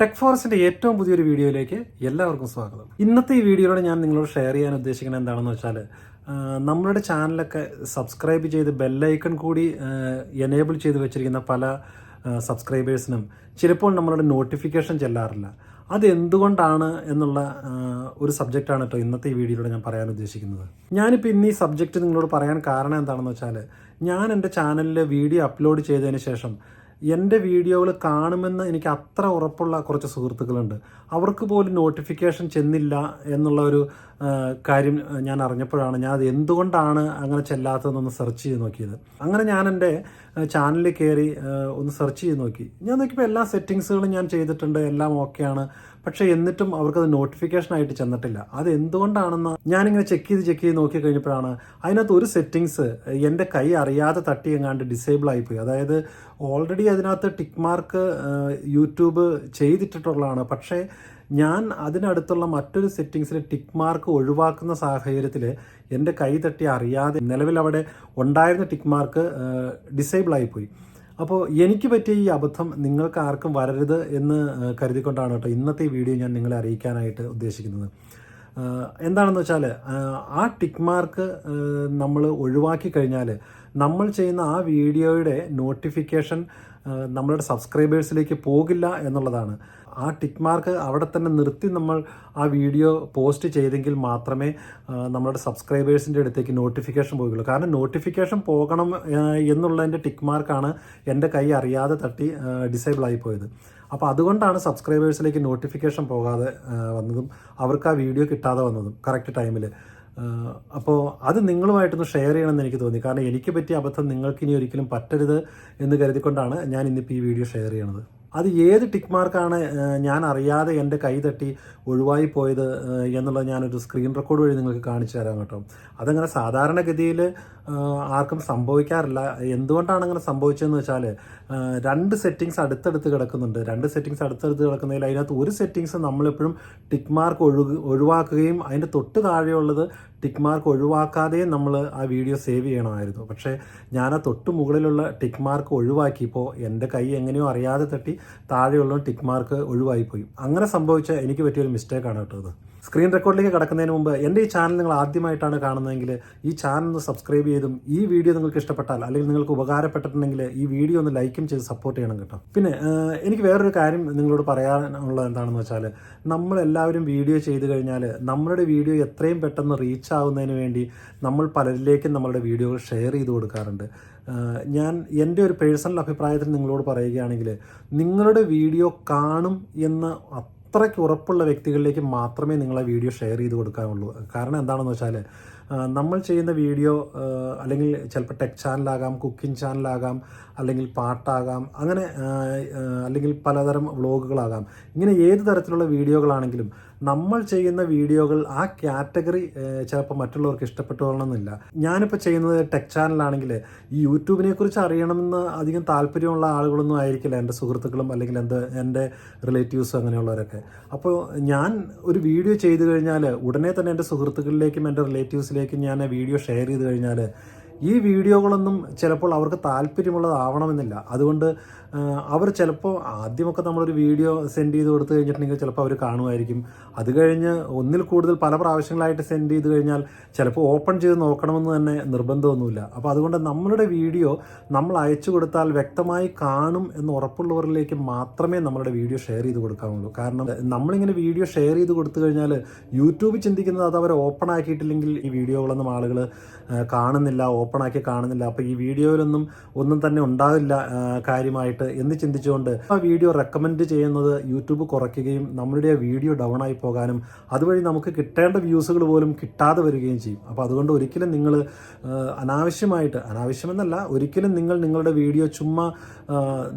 Tech ഫോറസ്റ്റിന്റെ ഏറ്റവും പുതിയൊരു വീഡിയോയിലേക്ക് എല്ലാവർക്കും സ്വാഗതം. ഇന്നത്തെ ഈ വീഡിയോയിലൂടെ ഞാൻ നിങ്ങളോട് ഷെയർ ചെയ്യാൻ ഉദ്ദേശിക്കുന്നത് എന്താണെന്ന് വെച്ചാൽ നമ്മളുടെ ചാനലൊക്കെ സബ്സ്ക്രൈബ് ചെയ്ത് ബെല്ലൈക്കൺ കൂടി എനേബിൾ ചെയ്ത് വെച്ചിരിക്കുന്ന പല സബ്സ്ക്രൈബേഴ്സിനും ചിലപ്പോൾ നമ്മളുടെ നോട്ടിഫിക്കേഷൻ ചെല്ലാറില്ല. അതെന്തുകൊണ്ടാണ് എന്നുള്ള ഒരു സബ്ജക്റ്റാണ് കേട്ടോ ഇന്നത്തെ ഈ വീഡിയോയിലൂടെ ഞാൻ പറയാൻ ഉദ്ദേശിക്കുന്നത്. ഞാനിപ്പോൾ ഇന്ന് ഈ സബ്ജക്റ്റ് നിങ്ങളോട് പറയാൻ കാരണം എന്താണെന്ന് വെച്ചാൽ ഞാൻ എന്റെ ചാനലിൽ വീഡിയോ അപ്ലോഡ് ചെയ്തതിന് ശേഷം എന്റെ വീഡിയോകൾ കാണുമെന്ന് എനിക്ക് അത്ര ഉറപ്പുള്ള കുറച്ച് സുഹൃത്തുക്കളുണ്ട്. അവർക്ക് പോലും നോട്ടിഫിക്കേഷൻ ചെന്നില്ല എന്നുള്ള ഒരു കാര്യം ഞാൻ അറിഞ്ഞപ്പോഴാണ് ഞാൻ അത് എന്തുകൊണ്ടാണ് അങ്ങനെ ചെല്ലാത്തതെന്നൊന്ന് സെർച്ച് ചെയ്ത് നോക്കിയത്. അങ്ങനെ ഞാൻ എന്റെ ചാനലിൽ കയറി ഒന്ന് സെർച്ച് ചെയ്ത് നോക്കി. ഞാൻ നോക്കിയപ്പോൾ എല്ലാ സെറ്റിങ്സുകളും ഞാൻ ചെയ്തിട്ടുണ്ട് എല്ലാം ഓക്കെയാണ് പക്ഷേ എന്നിട്ടും അവർക്കത് നോട്ടിഫിക്കേഷൻ ആയിട്ട് ചെന്നിട്ടില്ല. അത് എന്തുകൊണ്ടാണെന്ന് ഞാനിങ്ങനെ ചെക്ക് ചെയ്ത് ചെക്ക് ചെയ്ത് നോക്കി കഴിഞ്ഞപ്പോഴാണ് അതിനകത്ത് ഒരു സെറ്റിങ്സ് എന്റെ കൈ അറിയാതെ തട്ടി എങ്ങാണ്ട് ഡിസേബിൾ ആയിപ്പോയി. അതായത് ഓൾറെഡി അതിനകത്ത് ടിക്ക് മാർക്ക് യൂട്യൂബ് ചെയ്തിട്ടിട്ടുള്ളതാണ്. പക്ഷേ ഞാൻ അതിനടുത്തുള്ള മറ്റൊരു സെറ്റിങ്സിൽ ടിക്ക് മാർക്ക് ഒഴിവാക്കുന്ന സാഹചര്യത്തിൽ എന്റെ കൈ തട്ടി അറിയാതെ നിലവിൽ അവിടെ ഉണ്ടായിരുന്ന ടിക്ക് മാർക്ക് ഡിസേബിൾ ആയിപ്പോയി. അപ്പോൾ എനിക്ക് പറ്റിയ ഈ അബദ്ധം നിങ്ങൾക്ക് ആർക്കും വരരുത് എന്ന് കരുതിക്കൊണ്ടാണ് കേട്ടോ ഇന്നത്തെ വീഡിയോ ഞാൻ നിങ്ങളെ അറിയിക്കാനായിട്ട് ഉദ്ദേശിക്കുന്നത്. എന്താണെന്ന് വെച്ചാൽ ആ ടിക്ക് മാർക്ക് നമ്മൾ ഒഴിവാക്കി കഴിഞ്ഞാൽ നമ്മൾ ചെയ്യുന്ന ആ വീഡിയോയുടെ നോട്ടിഫിക്കേഷൻ നമ്മളുടെ സബ്സ്ക്രൈബേഴ്സിലേക്ക് പോകില്ല എന്നുള്ളതാണ്. ആ ടിക്ക് മാർക്ക് അവിടെ തന്നെ നിർത്തി നമ്മൾ ആ വീഡിയോ പോസ്റ്റ് ചെയ്തെങ്കിൽ മാത്രമേ നമ്മുടെ സബ്സ്ക്രൈബേഴ്സിന്റെ അടുത്തേക്ക് നോട്ടിഫിക്കേഷൻ പോകുള്ളൂ കാരണം നോട്ടിഫിക്കേഷൻ പോകണം എന്നുള്ളതിന്റെ ടിക്ക് മാർക്കാണ് എന്റെ കൈ അറിയാതെ തട്ടി ഡിസേബിൾ ആയിപ്പോയത് പോയത്. അപ്പോൾ അതുകൊണ്ടാണ് സബ്സ്ക്രൈബേഴ്സിലേക്ക് നോട്ടിഫിക്കേഷൻ പോകാതെ വന്നതും അവർക്ക് ആ വീഡിയോ കിട്ടാതെ വന്നതും കറക്റ്റ് ടൈമിൽ അപ്പോൾ അത് നിങ്ങളുമായിട്ടൊന്ന് ഷെയർ ചെയ്യണമെന്ന് എനിക്ക് തോന്നി. കാരണം എനിക്ക് പറ്റിയ അബദ്ധം നിങ്ങൾക്ക് ഇനി ഒരിക്കലും പറ്റരുത് എന്ന് കരുതിക്കൊണ്ടാണ് ഞാൻ ഇന്നിപ്പോൾ ഈ വീഡിയോ ഷെയർ ചെയ്യണത്. അത് ഏത് ടിക്ക് മാർക്കാണ് ഞാൻ അറിയാതെ എന്റെ കൈ തട്ടി ഒഴിവായി പോയത് എന്നുള്ളത് ഞാനൊരു സ്ക്രീൻ റെക്കോർഡ് വഴി നിങ്ങൾക്ക് കാണിച്ചു തരാം കേട്ടോ. അതങ്ങനെ സാധാരണഗതിയിൽ ആർക്കും സംഭവിക്കാറില്ല. എന്തുകൊണ്ടാണ് അങ്ങനെ സംഭവിച്ചതെന്ന് വെച്ചാൽ രണ്ട് സെറ്റിങ്സ് അടുത്തടുത്ത് കിടക്കുന്നുണ്ട്. രണ്ട് സെറ്റിങ്സ് അടുത്തടുത്ത് കിടക്കുന്നതിൽ അതിനകത്ത് ഒരു സെറ്റിങ്സ് നമ്മളെപ്പോഴും ടിക്ക് മാർക്ക് ഒഴുക ഒഴിവാക്കുകയും അതിന്റെ തൊട്ട് താഴെയുള്ളത് ടിക്ക് മാർക്ക് ഒഴിവാക്കാതെയും നമ്മൾ ആ വീഡിയോ സേവ് ചെയ്യണമായിരുന്നു. പക്ഷേ ഞാൻ ആ തൊട്ട് മുകളിലുള്ള ടിക്ക് മാർക്ക് ഒഴിവാക്കിയപ്പോൾ എന്റെ കൈ എങ്ങനെയോ അറിയാതെ തട്ടി താഴെയുള്ള ടിക്ക് മാർക്ക് ഒഴിവായിപ്പോയി. അങ്ങനെ സംഭവിച്ച എനിക്ക് പറ്റിയൊരു മിസ്റ്റേക്കാണ് കേട്ടോ ഇത് സ്ക്രീൻ റെക്കോർഡിലേക്ക് കടക്കുന്നതിന് മുമ്പ് എന്റെ ഈ ചാനൽ നിങ്ങൾ ആദ്യമായിട്ടാണ് കാണുന്നതെങ്കിൽ ഈ ചാനൽ ഒന്ന് സബ്സ്ക്രൈബ് ചെയ്തും ഈ വീഡിയോ നിങ്ങൾക്ക് ഇഷ്ടപ്പെട്ടാൽ അല്ലെങ്കിൽ നിങ്ങൾക്ക് ഉപകാരപ്പെട്ടിട്ടുണ്ടെങ്കിൽ ഈ വീഡിയോ ഒന്ന് ലൈക്കും ചെയ്ത് സപ്പോർട്ട് ചെയ്യണം കേട്ടോ. പിന്നെ എനിക്ക് വേറൊരു കാര്യം നിങ്ങളോട് പറയാനുള്ളത് എന്താണെന്ന് വെച്ചാൽ നമ്മളെല്ലാവരും വീഡിയോ ചെയ്ത് കഴിഞ്ഞാൽ നമ്മളുടെ വീഡിയോ എത്രയും പെട്ടെന്ന് റീച്ച് ആവുന്നതിന് വേണ്ടി നമ്മൾ പലരിലേക്കും നമ്മളുടെ വീഡിയോകൾ ഷെയർ ചെയ്ത് കൊടുക്കാറുണ്ട്. ഞാൻ എന്റെ ഒരു പേഴ്സണൽ അഭിപ്രായത്തിൽ നിങ്ങളോട് പറയുകയാണെങ്കിൽ നിങ്ങളുടെ വീഡിയോ കാണും എന്ന് അത്രയ്ക്ക് ഉറപ്പുള്ള വ്യക്തികളിലേക്ക് മാത്രമേ നിങ്ങൾ ആ വീഡിയോ ഷെയർ ചെയ്ത് കൊടുക്കാനുള്ളൂ. കാരണം എന്താണെന്ന് വെച്ചാൽ നമ്മൾ ചെയ്യുന്ന വീഡിയോ അല്ലെങ്കിൽ ചിലപ്പോൾ ടെക് ചാനലാകാം കുക്കിംഗ് ചാനലാകാം അല്ലെങ്കിൽ പാട്ടാകാം അങ്ങനെ അല്ലെങ്കിൽ പലതരം വ്ളോഗുകളാകാം. ഇങ്ങനെ ഏത് തരത്തിലുള്ള വീഡിയോകളാണെങ്കിലും നമ്മൾ ചെയ്യുന്ന വീഡിയോകൾ ആ കാറ്റഗറി ചിലപ്പോൾ മറ്റുള്ളവർക്ക് ഇഷ്ടപ്പെട്ടു ഇഷ്ടപ്പെട്ടുകൊള്ളണമെന്നില്ല. ഞാനിപ്പോൾ ചെയ്യുന്നത് ടെക് ചാനലാണെങ്കിൽ ഈ യൂട്യൂബിനെ കുറിച്ച് അറിയണമെന്ന് അധികം താല്പര്യമുള്ള ആളുകളൊന്നും ആയിരിക്കില്ല എന്റെ സുഹൃത്തുക്കളും അല്ലെങ്കിൽ എന്റെ എന്റെ റിലേറ്റീവ്സും അങ്ങനെയുള്ളവരൊക്കെ. അപ്പോൾ ഞാൻ ഒരു വീഡിയോ ചെയ്തു കഴിഞ്ഞാൽ ഉടനെ തന്നെ എന്റെ സുഹൃത്തുക്കളിലേക്കും എന്റെ റിലേറ്റീവ്സിലേക്കും ഞാൻ വീഡിയോ ഷെയർ ചെയ്ത് കഴിഞ്ഞാൽ ഈ വീഡിയോകളൊന്നും ചിലപ്പോൾ അവർക്ക് താല്പര്യമുള്ളതാവണമെന്നില്ല. അതുകൊണ്ട് അവർ ചിലപ്പോൾ ആദ്യമൊക്കെ നമ്മളൊരു വീഡിയോ സെൻഡ് ചെയ്ത് കൊടുത്തു കഴിഞ്ഞിട്ടുണ്ടെങ്കിൽ ചിലപ്പോൾ അവർ കാണുമായിരിക്കും. അത് കഴിഞ്ഞ് ഒന്നിൽ കൂടുതൽ പല പ്രാവശ്യങ്ങളായിട്ട് സെൻഡ് ചെയ്ത് കഴിഞ്ഞാൽ ചിലപ്പോൾ ഓപ്പൺ ചെയ്ത് നോക്കണമെന്ന് തന്നെ നിർബന്ധമൊന്നുമില്ല. അപ്പോൾ അതുകൊണ്ട് നമ്മളുടെ വീഡിയോ നമ്മൾ അയച്ചു കൊടുത്താൽ വ്യക്തമായി കാണും എന്ന് ഉറപ്പുള്ളവരിലേക്ക് മാത്രമേ നമ്മളുടെ വീഡിയോ ഷെയർ ചെയ്ത് കൊടുക്കാവുള്ളൂ. കാരണം നമ്മളിങ്ങനെ വീഡിയോ ഷെയർ ചെയ്ത് കൊടുത്തു കഴിഞ്ഞാൽ യൂട്യൂബ് ചിന്തിക്കുന്നത് അത് അവർ ഓപ്പൺ ആക്കിയിട്ടില്ലെങ്കിൽ ഈ വീഡിയോകളൊന്നും ആളുകൾ കാണുന്നില്ല ഓപ്പൺ ആക്കി കാണുന്നില്ല. അപ്പോൾ ഈ വീഡിയോയിലൊന്നും ഒന്നും തന്നെ ഉണ്ടാവില്ല കാര്യമായിട്ട് എന്ന് ചിന്തിച്ചുകൊണ്ട് ആ വീഡിയോ റെക്കമെൻഡ് ചെയ്യുന്നത് യൂട്യൂബ് കുറയ്ക്കുകയും നമ്മളുടെ വീഡിയോ ഡൗൺ ആയി പോകാനും അതുവഴി നമുക്ക് കിട്ടേണ്ട വ്യൂസുകൾ പോലും കിട്ടാതെ വരികയും ചെയ്യും. അപ്പോൾ അതുകൊണ്ട് ഒരിക്കലും നിങ്ങൾ അനാവശ്യമായിട്ട് അനാവശ്യമെന്നല്ല ഒരിക്കലും നിങ്ങൾ നിങ്ങളുടെ വീഡിയോ ചുമ്മാ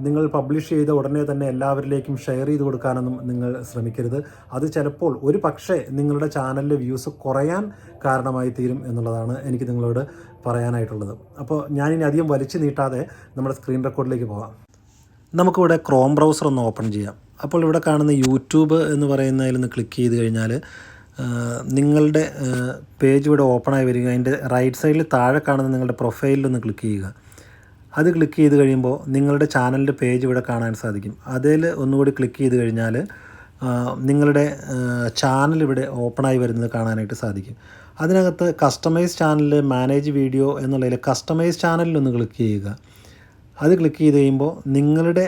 നിങ്ങൾ പബ്ലിഷ് ചെയ്ത ഉടനെ തന്നെ എല്ലാവരിലേക്കും ഷെയർ ചെയ്ത് കൊടുക്കാനൊന്നും നിങ്ങൾ ശ്രമിക്കരുത്. അത് ചിലപ്പോൾ ഒരു പക്ഷേ നിങ്ങളുടെ ചാനലിലെ വ്യൂസ് കുറയാൻ കാരണമായി തീരും എന്നുള്ളതാണ് എനിക്ക് നിങ്ങളോട് പറയാനായിട്ടുള്ളത്. അപ്പോൾ ഞാനിനി അധികം വലിച്ചു നീട്ടാതെ നമ്മുടെ സ്ക്രീൻ റെക്കോർഡിലേക്ക് പോകാം. നമുക്കിവിടെ ക്രോം ബ്രൗസർ ഒന്ന് ഓപ്പൺ ചെയ്യാം. അപ്പോൾ ഇവിടെ കാണുന്ന യൂട്യൂബ് എന്ന് പറയുന്നതിൽ നിന്ന് ക്ലിക്ക് ചെയ്ത് കഴിഞ്ഞാൽ നിങ്ങളുടെ പേജ് ഇവിടെ ഓപ്പൺ ആയി വരിക. അതിന്റെ റൈറ്റ് സൈഡിൽ താഴെ കാണുന്ന നിങ്ങളുടെ പ്രൊഫൈലിൽ ഒന്ന് ക്ലിക്ക് ചെയ്യുക. അത് ക്ലിക്ക് ചെയ്ത് കഴിയുമ്പോൾ നിങ്ങളുടെ ചാനലിന്റെ പേജ് ഇവിടെ കാണാൻ സാധിക്കും. അതിൽ ഒന്നുകൂടി ക്ലിക്ക് ചെയ്ത് കഴിഞ്ഞാൽ നിങ്ങളുടെ ചാനൽ ഇവിടെ ഓപ്പണായി വരുന്നത് കാണാനായിട്ട് സാധിക്കും. അതിനകത്ത് കസ്റ്റമൈസ് ചാനൽ മാനേജ് വീഡിയോ എന്നുള്ളതിൽ കസ്റ്റമൈസ് ചാനലിൽ ഒന്ന് ക്ലിക്ക് ചെയ്യുക. അത് ക്ലിക്ക് ചെയ്ത് കഴിയുമ്പോൾ നിങ്ങളുടെ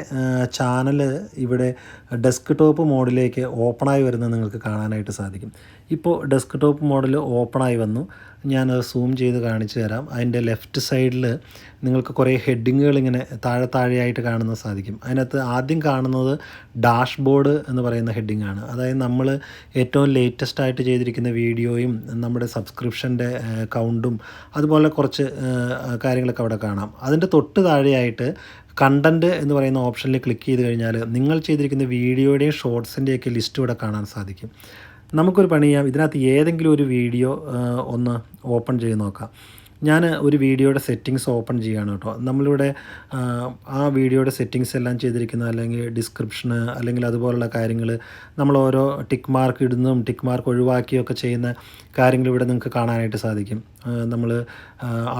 ചാനൽ ഇവിടെ ഡെസ്ക് ടോപ്പ് മോഡിലേക്ക് ഓപ്പണായി വരുന്നത് നിങ്ങൾക്ക് കാണാനായിട്ട് സാധിക്കും. ഇപ്പോൾ ഡെസ്ക് ടോപ്പ് മോഡൽ ഓപ്പണായി വന്നു. ഞാനത് സൂം ചെയ്ത് കാണിച്ചു തരാം. അതിന്റെ ലെഫ്റ്റ് സൈഡിൽ നിങ്ങൾക്ക് കുറേ ഹെഡിങ്ങുകൾ ഇങ്ങനെ താഴെ താഴെയായിട്ട് കാണുന്നത് സാധിക്കും. അതിനകത്ത് ആദ്യം കാണുന്നത് ഡാഷ്ബോർഡ് എന്ന് പറയുന്ന ഹെഡിങ് ആണ് അതായത് നമ്മൾ ഏറ്റവും ലേറ്റസ്റ്റ് ആയിട്ട് ചെയ്തിരിക്കുന്ന വീഡിയോയും നമ്മുടെ സബ്സ്ക്രിപ്ഷന്റെ കൗണ്ടും അതുപോലെ കുറച്ച് കാര്യങ്ങളൊക്കെ അവിടെ കാണാം. അതിന്റെ തൊട്ട് താഴെയായിട്ട് കണ്ടന്റ് എന്ന് പറയുന്ന ഓപ്ഷനിൽ ക്ലിക്ക് ചെയ്ത് കഴിഞ്ഞാൽ നിങ്ങൾ ചെയ്തിരിക്കുന്ന വീഡിയോയുടെയും ഷോർട്സിന്റെയൊക്കെ ലിസ്റ്റ് ഇവിടെ കാണാൻ സാധിക്കും. നമുക്കൊരു പണി ചെയ്യാം. ഇതിനകത്ത് ഏതെങ്കിലും ഒരു വീഡിയോ ഒന്ന് ഓപ്പൺ ചെയ്ത് നോക്കാം. ഞാൻ ഒരു വീഡിയോയുടെ സെറ്റിങ്സ് ഓപ്പൺ ചെയ്യുകയാണ് കേട്ടോ നമ്മളിവിടെ ആ, വീഡിയോയുടെ സെറ്റിങ്സ് എല്ലാം ചെയ്തിരിക്കുന്ന അല്ലെങ്കിൽ ഡിസ്ക്രിപ്ഷന് അല്ലെങ്കിൽ അതുപോലുള്ള കാര്യങ്ങൾ നമ്മൾ ഓരോ ടിക്ക് മാർക്ക് ഇടുന്നതും ടിക്ക് മാർക്ക് ഒഴിവാക്കിയൊക്കെ ചെയ്യുന്ന കാര്യങ്ങൾ ഇവിടെ നിങ്ങൾക്ക് കാണാനായിട്ട് സാധിക്കും. നമ്മൾ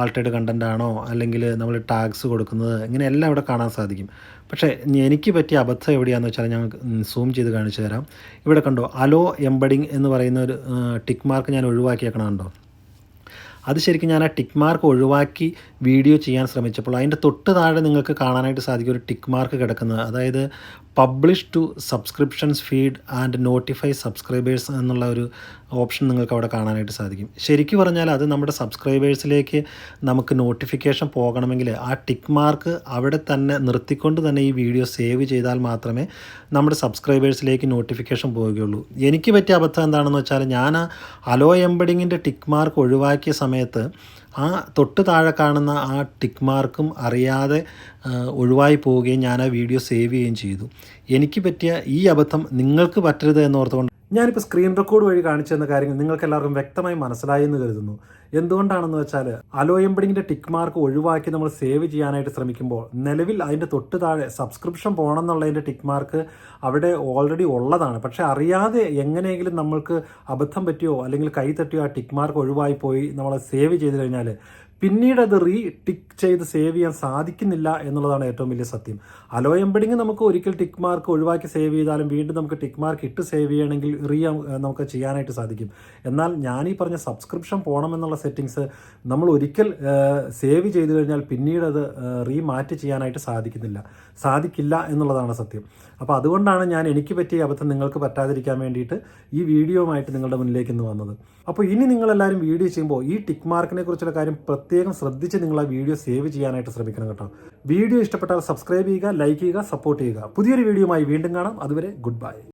ആൾട്ടേഡ് കണ്ടന്റ് ആണോ അല്ലെങ്കിൽ നമ്മൾ ടാഗ്സ് കൊടുക്കുന്നത് ഇങ്ങനെ എല്ലാം ഇവിടെ കാണാൻ സാധിക്കും. പക്ഷേ എനിക്ക് പറ്റിയ അബദ്ധം എവിടെയാണെന്ന് വെച്ചാൽ ഞാൻ സൂം ചെയ്ത് കാണിച്ചു തരാം. ഇവിടെ കണ്ടോ അലോ എംബഡിങ് എന്ന് പറയുന്ന ഒരു ടിക്ക് മാർക്ക് ഞാൻ ഒഴിവാക്കിയേക്കണം കണ്ടോ? അത് ശരിക്കും ഞാൻ ആ ടിക്ക് മാർക്ക് ഒഴിവാക്കി വീഡിയോ ചെയ്യാൻ ശ്രമിച്ചപ്പോൾ അതിന്റെ തൊട്ട് താഴെ നിങ്ങൾക്ക് കാണാനായിട്ട് സാധിക്കും ഒരു ടിക്ക് മാർക്ക് കിടക്കുന്നത്. അതായത് publish to subscriptions feed and notify subscribers എന്നുള്ള ഒരു ഓപ്ഷൻ നിങ്ങൾക്ക് അവിടെ കാണാനായിട്ട് സാധിക്കും. ശരിക്കും പറഞ്ഞാൽ അത് നമ്മുടെ സബ്സ്ക്രൈബേഴ്സിലേക്ക് നമുക്ക് നോട്ടിഫിക്കേഷൻ പോകണമെങ്കിൽ ആ ടിക്ക് മാർക്ക് അവിടെ തന്നെ നിർത്തിക്കൊണ്ട് തന്നെ ഈ വീഡിയോ സേവ് ചെയ്താൽ മാത്രമേ നമ്മുടെ സബ്സ്ക്രൈബേഴ്സിലേക്ക് നോട്ടിഫിക്കേഷൻ പോവുകയുള്ളൂ. എനിക്ക് പറ്റിയ അബദ്ധം എന്താണെന്ന് വെച്ചാൽ ഞാൻ അലോ എംബഡിങ്ങിന്റെ ടിക്ക് മാർക്ക് ഒഴിവാക്കിയ സമയത്ത് ആ തൊട്ട് താഴെ കാണുന്ന ആ ടിക്ക് മാർക്കും അറിയാതെ ഒഴിവായി പോവുകയും ഞാൻ ആ വീഡിയോ സേവ് ചെയ്യുകയും ചെയ്തു. എനിക്ക് പറ്റിയ ഈ അബദ്ധം നിങ്ങൾക്ക് പറ്റരുത് എന്നോർത്തുകൊണ്ട് ഞാനിപ്പോൾ സ്ക്രീൻ റെക്കോർഡ് വഴി കാണിച്ചു തന്ന കാര്യങ്ങൾ നിങ്ങൾക്ക് എല്ലാവർക്കും വ്യക്തമായി മനസ്സിലായി എന്ന് കരുതുന്നു. എന്തുകൊണ്ടാണെന്ന് വെച്ചാൽ അലോ എംബഡിങ്ങിന്റെ ടിക്ക് മാർക്ക് ഒഴിവാക്കി നമ്മൾ സേവ് ചെയ്യാനായിട്ട് ശ്രമിക്കുമ്പോൾ നിലവിൽ അതിന്റെ തൊട്ട് താഴെ സബ്സ്ക്രിപ്ഷൻ പോകണം എന്നുള്ളതിന്റെ ടിക്ക് മാർക്ക് അവിടെ ഓൾറെഡി ഉള്ളതാണ്. പക്ഷേ അറിയാതെ എങ്ങനെയെങ്കിലും നമ്മൾക്ക് അബദ്ധം പറ്റിയോ അല്ലെങ്കിൽ കൈ തട്ടിയോ ആ ടിക്ക് മാർക്ക് ഒഴിവായി പോയി നമ്മൾ സേവ് ചെയ്ത് കഴിഞ്ഞാൽ പിന്നീട് അത് റീ ടിക്ക് ചെയ്ത് സേവ് ചെയ്യാൻ സാധിക്കുന്നില്ല എന്നുള്ളതാണ് ഏറ്റവും വലിയ സത്യം. അലോ എംബഡിങ് നമുക്ക് ഒരിക്കൽ ടിക്ക് മാർക്ക് ഒഴിവാക്കി സേവ് ചെയ്താലും വീണ്ടും നമുക്ക് ടിക്ക് മാർക്ക് ഇട്ട് സേവ് ചെയ്യണമെങ്കിൽ റീ നമുക്ക് ചെയ്യാനായിട്ട് സാധിക്കും. എന്നാൽ ഞാൻ ഈ പറഞ്ഞ സബ്സ്ക്രിപ്ഷൻ പോകണമെന്നുള്ള സെറ്റിങ്സ് നമ്മൾ ഒരിക്കൽ സേവ് ചെയ്ത് കഴിഞ്ഞാൽ പിന്നീട് അത് റീ മാറ്റി ചെയ്യാനായിട്ട് സാധിക്കുന്നില്ല. സാധിക്കില്ല എന്നുള്ളതാണ് സത്യം. അപ്പോൾ അതുകൊണ്ടാണ് ഞാൻ എനിക്ക് പറ്റിയ അബദ്ധം നിങ്ങൾക്ക് പറ്റാതിരിക്കാൻ വേണ്ടിയിട്ട് ഈ വീഡിയോയുമായിട്ട് നിങ്ങളുടെ മുന്നിലേക്ക് ഇന്ന് വന്നത്. അപ്പോൾ ഇനി നിങ്ങളെല്ലാവരും വീഡിയോ ചെയ്യുമ്പോൾ ഈ ടിക്ക് മാർക്കിനെ കുറിച്ചുള്ള കാര്യം പ്രത്യേകം ശ്രദ്ധിച്ച് നിങ്ങൾ ആ വീഡിയോ സേവ് ചെയ്യാനായിട്ട് ശ്രമിക്കണം കേട്ടോ. വീഡിയോ ഇഷ്ടപ്പെട്ടാൽ സബ്സ്ക്രൈബ് ചെയ്യുക ലൈക്ക് ചെയ്യുക സപ്പോർട്ട് ചെയ്യുക. പുതിയൊരു വീഡിയോയുമായി വീണ്ടും കാണാം. അതുവരെ ഗുഡ് ബൈ.